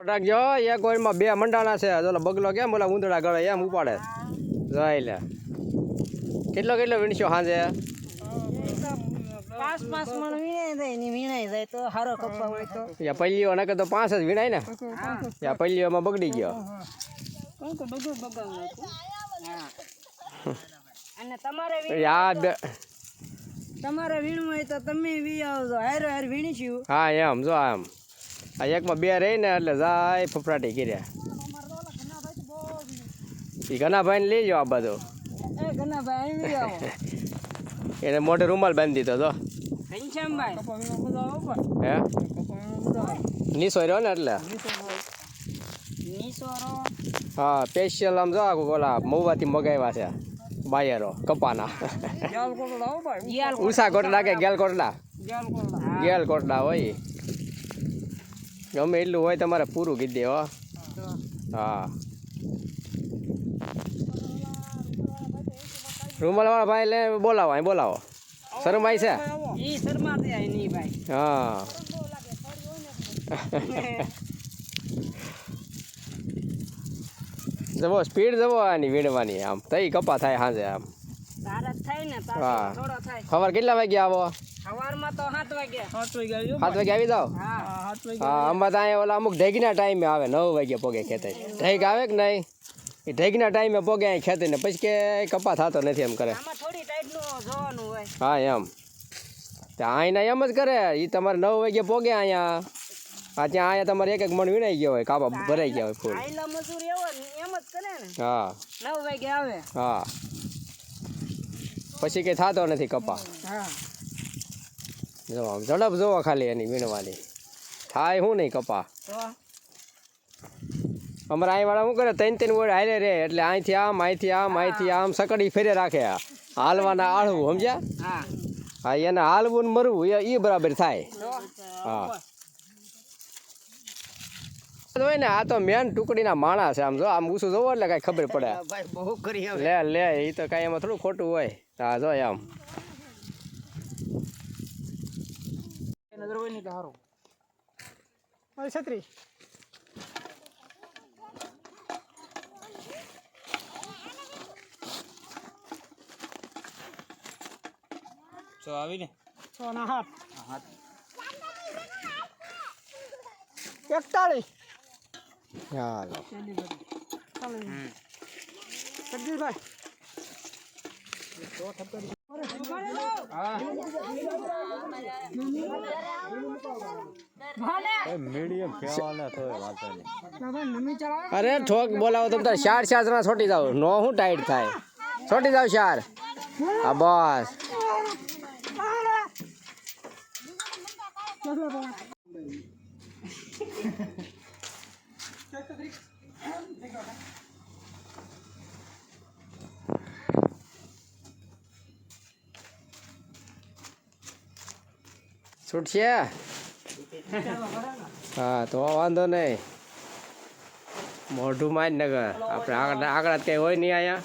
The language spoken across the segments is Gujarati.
રાખજો એક ઓઈલમાં બે મંડાણા છે. ઓલો બગલો કેમ ઓલા ઉંદડા ગળે એમ ઉપાડે. જોઈ લે. કેટલો કેટલો વીણશો સાંજે પાંચ પાંચ મણ વીણાઈ જાય ને વીણાઈ જાય તો સારો કપા હોય તો. યા પલ્લીઓ નકર તો પાંચ જ વીણાય ને? યા પલ્લીઓમાં બગડી ગયો. કઈ તો બધું બગાડ અને તમારે વી- યા બે તમારે વીણવું હોય તો તમે વી આવજો. હારો હાર વીણીશું. હા એમ જો આમ. આ એકમાં બે રહી ને એટલે જાય ફફડાટી કર્યા એ ઘણા ભાઈને લઈ જાઓ આ બધું એને મોઢે રૂમાલ બાંધી દીધો તો હે નીસો રહ્યો ને એટલે? હા સ્પેશિયલ આમ જો આખું ઓલા મહુવાથી મગાવ્યા છે. બાયરો કપાના. ઉષા કોટડા કે ગેલ કોટડા ગેલ કોટડા હોય. ગમે એટલું હોય તમારે પૂરું કીધી દેવા. હા. રૂમલવાળા ભાઈ લે બોલાવો અહીં બોલાવો. છે? નહીં ભાઈ. હા. જવો સ્પીડ જવો આની વીણવાની આમ. તઈ કપા થાય સાંજે આમ. થાય ને હા. થોડો થાય. સવાર કેટલા વાગે આવો? સવારમાં તો વાગે. વાગે વાગે આવી જાવ હા. સાત વાગે હા આમાં તો અહીંયા ઓલા અમુક ઢેગના ટાઈમે આવે નવ વાગે પોગે ખેતર ઢેગ આવે કે નહીં? એ ઢેગના ટાઈમે પોગે અહીં ખેતે ને પછી કે કપા થતો નથી એમ કરે. આમાં થોડી ટાઈટનું જોવાનું હોય. હા એમ. તો અહીંના એમ જ કરે. એ તમારે નવ વાગે પોગે અહીંયા. હા ત્યાં અહીંયા તમારે એક એક મણ વિનાઈ ગયો હોય કાપા ભરાઈ ગયા હોય ફૂલ. મજૂર એવો એમ જ કરે ને. હા. નવ વાગે આવે. હા. પછી કંઈ થતો નથી કપા. જો આમ ઝડપ જોવો ખાલી એની વીણવાની. થાય શું નહીં કપા? અમારા અહીં વાળા શું કરે? ત્રણ ત્રણ વડ હાલે રે એટલે અહીંથી આમ અહીંથી આમ અહીંથી આમ સકડી ફેરે રાખે આ. હાલવાના આળવું સમજ્યા? હા. એને હાલવું ને મરવું એ બરાબર થાય. હા. હોય ને આ તો મેન ટુકડીના માણા છે આમ જો આમ ઊંચું જોવો એટલે કાંઈ ખબર પડે. બહુ કરી લે લે એ તો કાંઈ એમાં થોડું ખોટું હોય. હા જો આમ. નજર હોય ને સારું છત્રી. તો આવીને. સો ના હાથ. એકતાળીસ. ચાલો જગદીશભાઈ અરે ઠોક બોલાવો તમે તાર ચાર ચાર જણા છોટી જાવ નો હું ટાઈટ થાય છોટી જાવ ચાર હા બસ છૂટશે? હા, તો વાંધો નહીં. મોઢું માં નગર. આપણે આગળ આગળ કઈ હોય નહીં અહીંયા.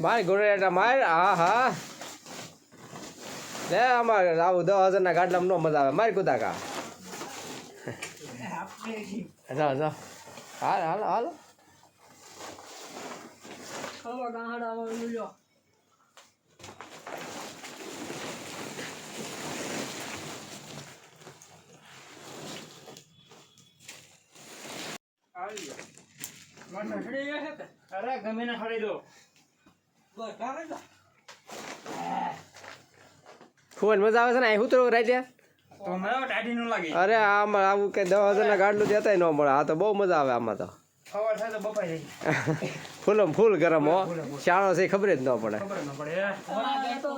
માર ગોરેટા માર હા. હા લે અમારે આવું દસ હજારના ગાડલામાં ન મજા આવે. મારી કુદાકા જાઓ જાઓ હાલ હાલ હાલ. ખવા ગાહડામાં મિલ્યો અરે ગમે ને ખડી દો. ખૂબ જ. મજા આવે છે ને? અહીં તો મને ટાઢી અરે આમાં આવું કે દસ હજાર ના ગાડલું દેતા ન મળે. આ તો બહુ મજા આવે આમાં તો. ખબર થાય તો બપાઈ જાય ફૂલો ફૂલ ગરમ હો. શાળો છે ખબર જ ન પડે. ખબર ન પડે તો